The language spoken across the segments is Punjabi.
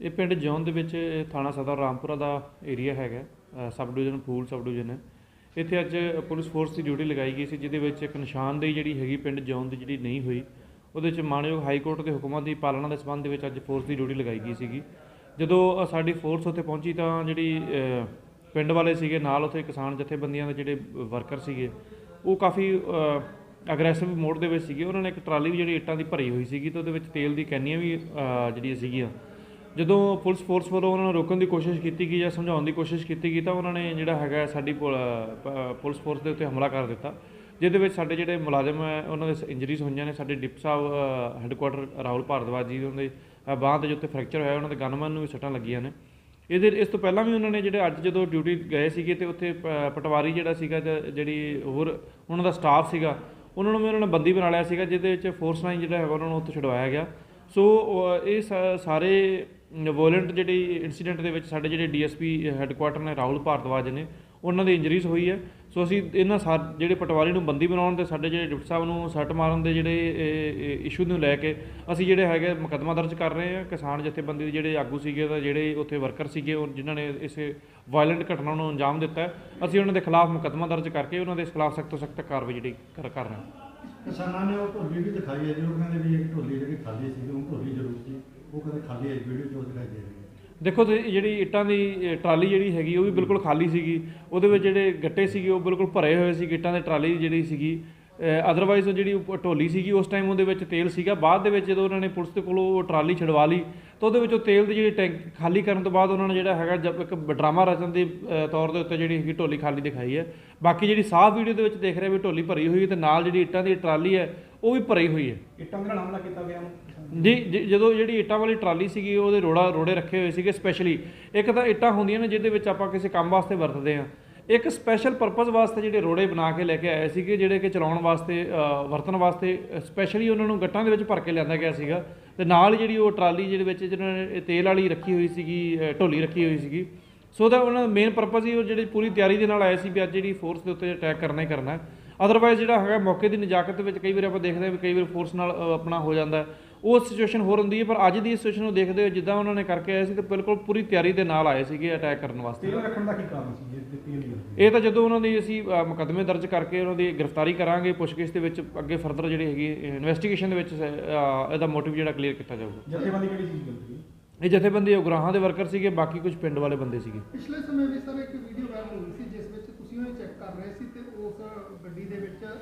ਇਹ ਪਿੰਡ ਜੌਨ ਦੇ ਵਿੱਚ ਥਾਣਾ ਸਦਰ ਰਾਮਪੁਰਾ ਦਾ ਏਰੀਆ ਹੈਗਾ ਸਬ ਡਿਵੀਜ਼ਨ ਫੂਲ ਸਬ ਡਿਵੀਜ਼ਨ ਹੈ। ਇੱਥੇ ਅੱਜ ਪੁਲਿਸ ਫੋਰਸ ਦੀ ਡਿਊਟੀ ਲਗਾਈ ਗਈ ਸੀ, ਜਿਹਦੇ ਵਿੱਚ ਇੱਕ ਨਿਸ਼ਾਨਦੇਹੀ ਜਿਹੜੀ ਹੈਗੀ ਪਿੰਡ ਜੌਨ ਦੀ ਜਿਹੜੀ ਨਹੀਂ ਹੋਈ, ਉਹਦੇ ਵਿੱਚ ਮਾਨਯੋਗ ਹਾਈ ਕੋਰਟ ਦੇ ਹੁਕਮਾਂ ਦੀ ਪਾਲਣਾ ਦੇ ਸੰਬੰਧ ਦੇ ਵਿੱਚ ਅੱਜ ਫੋਰਸ ਦੀ ਡਿਊਟੀ ਲਗਾਈ ਗਈ ਸੀਗੀ। ਜਦੋਂ ਸਾਡੀ ਫੋਰਸ ਉੱਥੇ ਪਹੁੰਚੀ ਤਾਂ ਜਿਹੜੀ ਪਿੰਡ ਵਾਲੇ ਸੀਗੇ, ਨਾਲ ਉੱਥੇ ਕਿਸਾਨ ਜਥੇਬੰਦੀਆਂ ਦੇ ਜਿਹੜੇ ਵਰਕਰ ਸੀਗੇ, ਉਹ ਕਾਫੀ ਅਗਰੈਸਿਵ ਮੋਡ ਦੇ ਵਿੱਚ ਸੀਗੇ। ਉਹਨਾਂ ਨੇ ਇੱਕ ਟਰਾਲੀ ਵੀ ਜਿਹੜੀ ਇੱਟਾਂ ਦੀ ਭਰੀ ਹੋਈ ਸੀਗੀ ਤੇ ਉਹਦੇ ਵਿੱਚ ਤੇਲ ਦੀ ਕੈਨੀਆਂ ਵੀ ਜਿਹੜੀਆਂ ਸੀਗੀਆਂ ਜਦੋਂ ਪੁਲਿਸ ਫੋਰਸ ਵੱਲੋਂ ਉਹਨਾਂ ਨੂੰ ਰੋਕਣ ਦੀ ਕੋਸ਼ਿਸ਼ ਕੀਤੀ ਗਈ ਜਾਂ ਸਮਝਾਉਣ ਦੀ ਕੋਸ਼ਿਸ਼ ਕੀਤੀ ਗਈ ਤਾਂ ਉਹਨਾਂ ਨੇ ਜਿਹੜਾ ਹੈਗਾ ਸਾਡੀ ਪ- ਪੁਲਿਸ ਫੋਰਸ ਦੇ ਉੱਤੇ ਹਮਲਾ ਕਰ ਦਿੱਤਾ ਜਿਹਦੇ ਵਿੱਚ ਸਾਡੇ ਜਿਹੜੇ ਮੁਲਾਜ਼ਮ ਹੈ ਉਹਨਾਂ ਦੇ ਇੰਜਰੀਜ਼ ਹੋਈਆਂ ਨੇ ਸਾਡੇ ਡਿਪ ਸਾਹਿਬ ਹੈੱਡਕੁਆਟਰ ਰਾਹੁਲ ਭਾਰਦਵਾਜ ਜੀ ਉਹਨਾਂ ਦੇ ਅ, ਬਾਂਹ ਤੇ ਜਿੱਥੇ ਫ੍ਰੈਕਚਰ ਹੋਇਆ ਉਹਨਾਂ ਦੇ ਗਨਮੈਨ ਨੂੰ ਵੀ ਸੱਟਾਂ ਲੱਗੀਆਂ ਨੇ। ਇਹਦੇ ਇਸ ਤੋਂ ਪਹਿਲਾਂ ਵੀ ਉਹਨਾਂ ਨੇ ਜਿਹੜੇ ਅੱਜ ਜਦੋਂ ਡਿਊਟੀ ਗਏ ਸੀਗੇ ਤੇ ਉੱਥੇ ਪ- ਪਟਵਾਰੀ ਜਿਹੜਾ ਸੀਗਾ ਜਾਂ ਜਿਹੜੀ ਹੋਰ ਉਹਨਾਂ ਦਾ ਸਟਾਫ ਸੀਗਾ ਉਹਨਾਂ ਨੂੰ ਵੀ ਉਹਨਾਂ ਨੇ ਬੰਦੀ ਬਣਾ ਲਿਆ ਸੀਗਾ ਜਿਹਦੇ ਵਿੱਚ ਫੋਰਸ ਲਾਈਨ ਜਿਹੜਾ ਹੈਗਾ ਉਹਨਾਂ ਨੂੰ ਉੱਥੇ ਛੁਡਵਾਇਆ ਗਿਆ। ਸੋ ਇਹ ਸਾ- ਸਾਰੇ ਵੋਲੈਂਟ ਜਿਹੜੀ ਇਨਸੀਡੈਂਟ ਦੇ ਵਿੱਚ ਸਾਡੇ ਜਿਹੜੇ ਡੀਐਸਪੀ ਹੈੱਡਕੁਆਟਰ ਨੇ ਰਾਹੁਲ ਭਾਰਦਵਾਜ ਨੇ, ਉਹਨਾਂ ਦੀ ਇੰਜਰੀਜ਼ ਹੋਈ ਹੈ। ਸੋ ਅਸੀਂ ਇਹਨਾਂ ਸਾ, ਜਿਹੜੇ ਪਟਵਾਰੀ ਨੂੰ ਬੰਦੀ ਬਣਾਉਣ ਤੇ ਸਾਡੇ ਜਿਹੜੇ ਡਿਪਟੀ ਸਾਹਿਬ ਨੂੰ ਸੱਟ ਮਾਰਨ ਦੇ ਜਿਹੜੇ ਇਸ਼ੂ ਨੂੰ ਲੈ ਕੇ ਅਸੀਂ ਜਿਹੜੇ ਹੈਗੇ ਮੁਕੱਦਮਾ ਦਰਜ ਕਰ ਰਹੇ ਹਾਂ। ਕਿਸਾਨ ਜਥੇਬੰਦੀ ਦੇ ਜਿਹੜੇ ਆਗੂ ਸੀਗੇ ਤਾਂ ਜਿਹੜੇ ਉੱਥੇ ਵਰਕਰ ਸੀਗੇ, ਉਹ ਜਿਨ੍ਹਾਂ ਨੇ ਇਸ ਵਾਇਲੈਂਟ ਘਟਨਾ ਨੂੰ ਅੰਜਾਮ ਦਿੱਤਾ ਅਸੀਂ ਉਹਨਾਂ ਦੇ ਖਿਲਾਫ ਮੁਕੱਦਮਾ ਦਰਜ ਕਰਕੇ ਉਹਨਾਂ ਦੇ ਖਿਲਾਫ ਸਖਤ ਤੋਂ ਸਖਤ ਕਾਰਵਾਈ ਜਿਹੜੀ ਕਰ ਕਰ ਰਹੇ ਹਾਂ। ਕਿਸਾਨਾਂ ਨੇ ਉਹ ਢੋਲੀ ਵੀ ਦਿਖਾਈ ਹੈ ਜੀ ਉਹ ਕਹਿੰਦੇ ਵੀ ਇਹ ਢੋਲੀ ਜਿਹੜੀ ਖਾਲੀ ਸੀ ਉਹ ਢੋਲੀ ਜ਼ਰੂਰ ਸੀ। ਉਹ ਕਹਿੰਦੇ ਖਾਲੀ ਹੈ ਵੀਡੀਓ 'ਚ ਉਹ ਦਿਖਾਈ ਦੇ ਰਹੀ ਹੈ? ਦੇਖੋ ਤੇ ਜਿਹੜੀ ਇੱਟਾਂ ਦੀ ਅ, ਟਰਾਲੀ ਜਿਹੜੀ ਹੈਗੀ ਉਹ ਵੀ ਬਿਲਕੁਲ ਖਾਲੀ ਸੀਗੀ। ਉਹਦੇ ਵਿੱਚ ਜਿਹੜੇ ਗੱਟੇ ਸੀਗੇ ਉਹ ਬਿਲਕੁਲ ਭਰੇ ਹੋਏ ਸੀ ਇੱਟਾਂ ਦੀ ਟਰਾਲੀ ਜਿਹੜੀ ਸੀਗੀ। ਅਦਰਵਾਈਜ਼ ਉਹ ਜਿਹੜੀ ਢੋਲੀ ਸੀਗੀ ਉਸ ਟਾਈਮ ਉਹਦੇ ਵਿੱਚ ਤੇਲ ਸੀਗਾ। ਬਾਅਦ ਦੇ ਵਿੱਚ ਜਦੋਂ ਉਹਨਾਂ ਨੇ ਪੁਲਿਸ ਦੇ ਕੋਲੋਂ ਉਹ ਟਰਾਲੀ ਛਡਵਾ ਲਈ ਤਾਂ ਉਹਦੇ ਵਿੱਚੋਂ ਤੇਲ ਦੀ ਜਿਹੜੀ ਟੈਂਕ ਖਾਲੀ ਕਰਨ ਤੋਂ ਬਾਅਦ ਉਹਨਾਂ ਨੇ ਜਿਹੜਾ ਹੈਗਾ ਜਦ ਇੱਕ ਡਰਾਮਾ ਰਚਨ ਦੇ ਅ, ਤੌਰ ਦੇ ਉੱਤੇ ਜਿਹੜੀ ਹੈਗੀ ਢੋਲੀ ਖਾਲੀ ਦਿਖਾਈ ਹੈ। ਬਾਕੀ ਜਿਹੜੀ ਸਾਫ਼ ਵੀਡੀਓ ਦੇ ਵਿੱਚ ਦੇਖ ਰਹੇ ਵੀ ਢੋਲੀ ਭਰੀ ਹੋਈ ਹੈ ਤੇ ਨਾਲ ਜਿਹੜੀ ਇੱਟਾਂ ਦੀ ਟਰਾਲੀ ਹੈ ਉਹ ਵੀ ਭਰੀ ਹੋਈ ਹੈ। ਇੱਟਾਂ ਦੇ ਨਾਲ ਹਮਲਾ ਕੀਤਾ ਗਿਆ ਜੀ ਜ- ਜਦੋਂ ਜਿਹੜੀ ਇੱਟਾਂ ਵਾਲੀ ਟਰਾਲੀ ਸੀਗੀ, ਉਹਦੇ ਰੋੜਾ, ਰੋੜੇ ਰੱਖੇ ਹੋਏ ਸੀਗੇ ਸਪੈਸ਼ਲੀ ਇੱਕ ਤਾਂ ਇੱਟਾਂ ਹੁੰਦੀਆਂ ਨੇ ਜਿਹਦੇ ਵਿੱਚ ਆਪਾਂ ਕਿਸੇ ਕੰਮ ਵਾਸਤੇ ਵਰਤਦੇ ਆ ਇੱਕ ਸਪੈਸ਼ਲ ਪਰਪਸ ਵਾਸਤੇ ਜਿਹੜੇ ਰੋੜੇ ਬਣਾ ਕੇ ਲੈ ਕੇ ਆਏ ਸੀਗੇ, ਜਿਹੜੇ ਕਿ ਚਲਾਉਣ ਵਾਸਤੇ ਵਰਤਣ ਵਾਸਤੇ ਸਪੈਸ਼ਲੀ ਉਹਨਾਂ ਨੂੰ ਗੱਟਾਂ ਦੇ ਵਿੱਚ ਭਰ ਕੇ ਲਿਆਂਦਾ ਗਿਆ ਸੀਗਾ। ਤੇ ਨਾਲ ਹੀ ਜਿਹੜੀ ਉਹ ਟਰਾਲੀ ਜਿਹਦੇ ਵਿੱਚ ਜਿਹਨਾਂ ਨੇ ਇਹ ਤੇਲ ਵਾਲੀ ਰੱਖੀ ਹੋਈ ਸੀਗੀ ਢੋਲੀ ਰੱਖੀ ਹੋਈ ਸੀਗੀ। ਸੋ ਦਾ ਉਹਨਾਂ ਦਾ ਮੇਨ ਪਰਪਸ ਹੀ ਉਹ ਜਿਹੜੀ ਪੂਰੀ ਤਿਆਰੀ ਦੇ ਨਾਲ ਆਏ ਸੀ ਵੀ ਅੱਜ ਜਿਹੜੀ ਫੋਰਸ ਦੇ ਉੱਤੇ ਅਟੈਕ ਕਰਨਾ ਹੀ ਕਰਨਾ। ਅਦਰਵਾਈਜ਼ ਜਿਹੜਾ ਹੈਗਾ ਮੌਕੇ ਦੀ ਨਜਾਕਤ ਦੇ ਵਿੱਚ ਕਈ ਵਾਰ ਆਪਾਂ ਦੇਖਦੇ ਹਾਂ ਵੀ ਕਈ ਵਾਰ ਫੋਰਸ ਨਾਲ ਆਪਣਾ ਹੋ ਜਾਂਦਾ। ਉਹ ਸਿਚੁਏਸ਼ਨ ਹੋਰ ਹੁੰਦੀ ਹੈ ਪਰ ਅੱਜ ਦੀ ਸਿਚੁਏਸ਼ਨ ਨੂੰ ਦੇਖਦੇ ਹੋਏ ਜਿੱਦਾਂ ਉਹਨਾਂ ਨੇ ਕਰਕੇ ਆਏ ਸੀ ਤੇ ਬਿਲਕੁਲ ਪੂਰੀ ਤਿਆਰੀ ਦੇ ਨਾਲ ਆਏ ਸੀਗੇ ਅਟੈਕ ਕਰਨ ਵਾਸਤੇ। ਤੇਲ ਰੱਖਣ ਦਾ ਕੀ ਕਾਰਨ ਸੀ ਹੋਈ ਹੈ ਇਹ ਤਾਂ ਜਦੋਂ ਉਹਨਾਂ ਦੀ ਅਸੀਂ ਮੁਕੱਦਮੇ ਦਰਜ ਕਰਕੇ ਉਹਨਾਂ ਦੀ ਗ੍ਰਿਫਤਾਰੀ ਕਰਾਂਗੇ ਪੁੱਛਗਿੱਛ ਦੇ ਵਿੱਚ ਅੱਗੇ ਫਰਦਰ ਜਿਹੜੀ ਹੈਗੀ ਇਨਵੈਸਟੀਗੇਸ਼ਨ ਦੇ ਵਿੱਚ ਇਹਦਾ ਮੋਟਿਵ ਜਿਹੜਾ ਕਲੀਅਰ ਕੀਤਾ ਜਾਊਗਾ। ਜਥੇਬੰਦੀ ਕਿਹੜੀ ਚੀਜ਼ ਹੈ? ਇਹ ਜਥੇਬੰਦੀ ਉਗਰਾਹਾਂ ਦੇ ਵਰਕਰ ਸੀਗੇ ਬਾਕੀ ਕੁਝ ਪਿੰਡ ਵਾਲੇ ਬੰਦੇ ਸੀਗੇ। ਪਿਛਲੇ ਸਮੇਂ ਵਿੱਚ ਸਰ ਇੱਕ ਵੀਡੀਓ ਵਾਇਰਲ ਹੋਈ ਸੀ ਜਿਸ ਵਿੱਚ ਤੁਸੀਂ ਉਹ ਚੈੱਕ ਕਰ ਰਹੇ ਸੀ ਤੇ ਉਸ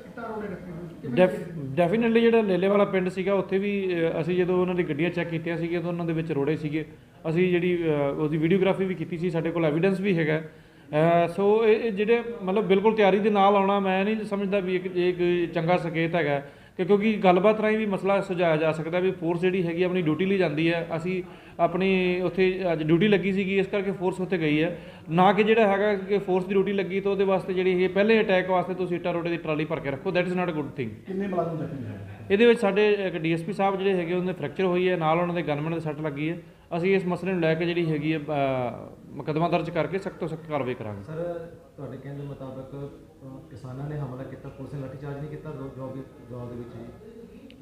ਇੱਟਾਂ ਰੋੜੇ ਰੱਖੇ ਹੋਏ ਸੀ। ਡੈਫੀਨਿਟਲੀ ਜਿਹੜਾ ਲੇਲੇ ਵਾਲਾ ਪਿੰਡ ਸੀਗਾ ਉੱਥੇ ਵੀ ਅ, ਅਸੀਂ ਜਦੋਂ ਉਹਨਾਂ ਦੀ ਗੱਡੀਆਂ ਚੈੱਕ ਕੀਤੀਆਂ ਸੀਗੀਆਂ ਤਾਂ ਉਹਨਾਂ ਦੇ ਵਿੱਚ ਰੋੜੇ ਸੀਗੇ। ਅਸੀਂ ਜਿਹੜੀ ਅ, ਉਹਦੀ ਵੀਡੀਓਗ੍ਰਾਫੀ ਵੀ ਕੀਤੀ ਸੀ ਸਾਡੇ ਕੋਲ ਐਵੀਡੈਂਸ ਵੀ ਹੈਗਾ। ਅ, ਸੋ ਇਹ ਇਹ ਜਿਹੜੇ ਮਤਲਬ ਬਿਲਕੁਲ ਤਿਆਰੀ ਦੇ ਨਾਲ ਆਉਣਾ ਮੈਂ ਨਹੀਂ ਸਮਝਦਾ ਵੀ ਇੱਕ ਇਹ ਕੋਈ ਚੰਗਾ ਸੰਕੇਤ ਹੈਗਾ। ਕਿ ਕਿਉਂਕਿ ਗੱਲਬਾਤ ਰਾਹੀਂ ਵੀ ਮਸਲਾ ਸੁਝਾਇਆ ਜਾ ਸਕਦਾ ਵੀ ਫੋਰਸ ਜਿਹੜੀ ਹੈਗੀ ਆਪਣੀ ਡਿਊਟੀ ਲਈ ਜਾਂਦੀ ਹੈ। ਅਸੀਂ ਆਪਣੀ ਉੱਥੇ, ਅੱਜ ਡਿਊਟੀ ਲੱਗੀ ਸੀਗੀ, ਇਸ ਕਰਕੇ ਫੋਰਸ ਉੱਥੇ ਗਈ ਹੈ। ਨਾ ਕਿ ਜਿਹੜਾ ਹੈਗਾ ਕਿ ਫੋਰਸ ਦੀ ਡਿਊਟੀ ਲੱਗੀ ਤਾਂ ਉਹਦੇ ਵਾਸਤੇ ਜਿਹੜੀ ਇਹ ਪਹਿਲੇ ਅਟੈਕ ਵਾਸਤੇ ਤੁਸੀਂ ਇੱਟਾਂ ਰੋੜੇ ਦੀ ਟਰਾਲੀ ਭਰ ਕੇ ਰੱਖੋ। That is not a good thing ਕਿੰਨੇ ਮੁਲਾਜ਼ਮ ਜ਼ਖਮੀ ਹੋਏ? ਇਹਦੇ ਵਿੱਚ ਸਾਡੇ ਇੱਕ ਡੀਐਸਪੀ ਸਾਹਿਬ ਜਿਹੜੇ ਹੈਗੇ ਉਹਨਾਂ ਦੇ ਫ੍ਰੈਕਚਰ ਹੋਈ ਹੈ ਨਾਲ ਉਹਨਾਂ ਦੇ ਗਨਮੈਨ ਦੇ ਸੱਟ ਲੱਗੀ ਹੈ। ਅਸੀਂ ਇਸ ਮਸਲੇ ਨੂੰ ਲੈ ਕੇ ਜਿਹੜੀ ਹੈਗੀ ਹੈ ਮੁਕੱਦਮਾ ਦਰਜ ਕਰਕੇ ਸਖਤ ਤੋਂ ਸਖਤ ਕਾਰਵਾਈ ਕਰਾਂਗੇ। ਸਰ ਤੁਹਾਡੇ ਕਹਿਣ ਦੇ ਮੁਤਾਬਕ ਕਿਸਾਨਾਂ ਨੇ ਹਮਲਾ ਕੀਤਾ ਪੁਲਿਸ ਨੇ ਲਾਠੀਚਾਰਜ ਨਹੀਂ ਕੀਤਾ ਜਵਾਬ ਦੇ ਵਿੱਚ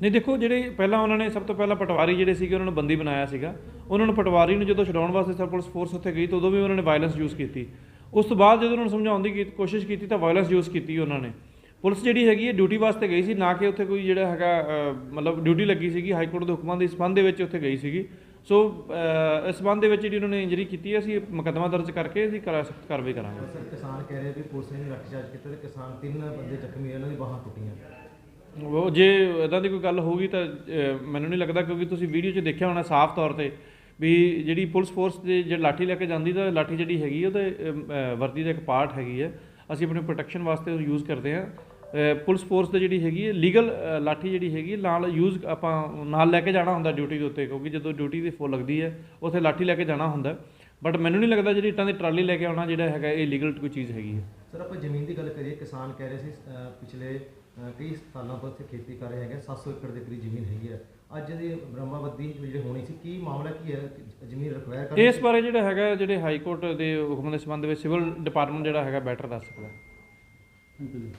ਨਹੀਂ ਦੇਖੋ ਜਿਹੜੇ ਪਹਿਲਾਂ ਉਹਨਾਂ ਨੇ ਸਭ ਤੋਂ ਪਹਿਲਾਂ ਪਟਵਾਰੀ ਜਿਹੜੇ ਸੀਗੇ ਉਹਨਾਂ ਨੂੰ ਬੰਦੀ ਬਣਾਇਆ ਸੀਗਾ। ਉਹਨਾਂ ਨੂੰ ਪਟਵਾਰੀ ਨੂੰ ਜਦੋਂ ਛਡਾਉਣ ਵਾਸਤੇ ਸਰ ਪੁਲਿਸ ਫੋਰਸ ਉੱਥੇ ਗਈ ਤਾਂ ਉਦੋਂ ਵੀ ਉਹਨਾਂ ਨੇ ਵਾਇਲੈਂਸ ਯੂਜ਼ ਕੀਤੀ। ਉਸ ਤੋਂ ਬਾਅਦ ਜਦੋਂ ਉਹਨਾਂ ਨੂੰ ਸਮਝਾਉਣ ਦੀ ਕੋਸ਼ਿਸ਼ ਕੀਤੀ ਤਾਂ ਵਾਇਲੈਂਸ ਯੂਜ਼ ਕੀਤੀ ਉਹਨਾਂ ਨੇ। ਪੁਲਿਸ ਜਿਹੜੀ ਹੈਗੀ ਹੈ ਡਿਊਟੀ ਵਾਸਤੇ ਗਈ ਸੀ ਨਾ ਕਿ ਉੱਥੇ ਕੋਈ ਜਿਹੜਾ ਹੈਗਾ ਮਤਲਬ ਡਿਊਟੀ ਲੱਗੀ ਸੀਗੀ ਹਾਈ ਕੋਰਟ ਦੇ ਹੁਕਮਾਂ ਦੇ ਸੰਬੰਧ ਦੇ ਵਿੱਚ ਉੱਥੇ ਗਈ ਸੀਗੀ। ਸੋ ਇਸ ਸੰਬੰਧ ਦੇ ਵਿੱਚ ਜਿਹੜੀ ਉਹਨਾਂ ਨੇ ਇੰਜਰੀ ਕੀਤੀ ਹੈ ਅਸੀਂ ਮੁਕੱਦਮਾ ਦਰਜ ਕਰਕੇ ਅਸੀਂ ਸਖਤ ਕਾਰਵਾਈ ਕਰਾਂਗੇ। ਸਰ ਕਿਸਾਨ ਕਹਿ ਰਹੇ ਵੀ ਪੁਲਿਸ ਨੇ ਲਾਠੀਚਾਰਜ ਕੀਤਾ ਤੇ ਕਿਸਾਨ ਤਿੰਨ ਬੰਦੇ ਜ਼ਖਮੀ ਉਹਨਾਂ ਦੀ ਬਾਹਾਂ ਟੁੱਟੀਆਂ। ਉਹ ਜੇ ਇਦਾਂ ਦੀ ਕੋਈ ਗੱਲ ਹੋਊਗੀ ਤਾਂ ਮੈਨੂੰ ਨਹੀਂ ਲੱਗਦਾ ਕਿਉਂਕਿ ਤੁਸੀਂ ਵੀਡੀਓ 'ਚ ਦੇਖਿਆ ਹੋਣਾ ਸਾਫ਼ ਤੌਰ ਤੇ ਵੀ ਜਿਹੜੀ ਪੁਲਿਸ ਫੋਰਸ ਦੇ ਜੇ ਲਾਠੀ ਲੈ ਕੇ ਜਾਂਦੀ ਤਾਂ ਲਾਠੀ ਜਿਹੜੀ ਹੈਗੀ ਉਹਦੇ ਵਰਦੀ ਦਾ ਇੱਕ ਪਾਰਟ ਹੈਗੀ ਹੈ ਅਸੀਂ ਆਪਣੀ ਪ੍ਰੋਟੈਕਸ਼ਨ ਵਾਸਤੇ ਉਹ ਯੂਜ਼ ਕਰਦੇ ਹਾਂ ਅਹ, ਪੁਲਿਸ ਫੋਰਸ ਦੇ ਜਿਹੜੀ ਹੈਗੀ ਹੈ ਲੀਗਲ ਲਾਠੀ ਜਿਹੜੀ ਹੈਗੀ ਹੈ, ਨਾਲ ਯੂਜ਼ ਆਪਾਂ ਨਾਲ ਲੈ ਕੇ ਜਾਣਾ ਹੁੰਦਾ ਡਿਊਟੀ ਦੇ ਉੱਤੇ ਕਿਉਂਕਿ ਜਦੋਂ ਡਿਊਟੀ ਦੀ ਫੁੱਲ ਲੱਗਦੀ ਹੈ ਉੱਥੇ ਲਾਠੀ ਲੈ ਕੇ ਜਾਣਾ ਹੁੰਦਾ ਬਟ ਮੈਨੂੰ ਨਹੀਂ ਲੱਗਦਾ ਜਿਹੜੀ ਇੱਟਾਂ ਦੀ ਟਰਾਲੀ ਲੈ ਕੇ ਆਉਣਾ ਜਿਹੜਾ ਹੈਗਾ ਇਹ ਲੀਗਲ ਕੋਈ ਚੀਜ਼ ਹੈਗੀ ਹੈ। ਸਰ ਆਪਾਂ ਜ਼ਮੀਨ ਦੀ ਗੱਲ ਕਰੀਏ ਕਿਸਾਨ ਕਹਿ ਰਹੇ ਸੀ ਪਿਛਲੇ ਕਈ ਸਾਲਾਂ ਤੋਂ ਇੱਥੇ ਖੇਤੀ ਕਰ ਰਹੇ ਹੈਗੇ 700 ਏਕੜ ਦੇ ਕਰੀਬ ਜ਼ਮੀਨ ਹੈਗੀ ਹੈ ਅੱਜ ਦੀ ਬ੍ਰਹਮਾਵਤੀ ਜਿਹੜੀ ਹੋਣੀ ਸੀ ਕੀ ਮਾਮਲਾ ਕੀ ਹੈ? ਜ਼ਮੀਨ ਰਿਕਵਾਇਰ ਕਰ ਇਸ ਬਾਰੇ ਜਿਹੜਾ ਹੈਗਾ ਜਿਹੜੇ ਹਾਈ ਕੋਰਟ ਦੇ ਹੁਕਮ ਦੇ ਸੰਬੰਧ ਵਿੱਚ ਸਿਵਲ ਡਿਪਾਰਟਮੈਂਟ ਜਿਹੜਾ ਹੈਗਾ ਬੈਟਰ ਦੱਸ ਸਕਦਾ। ਥੈਂਕ ਯੂ ਜੀ।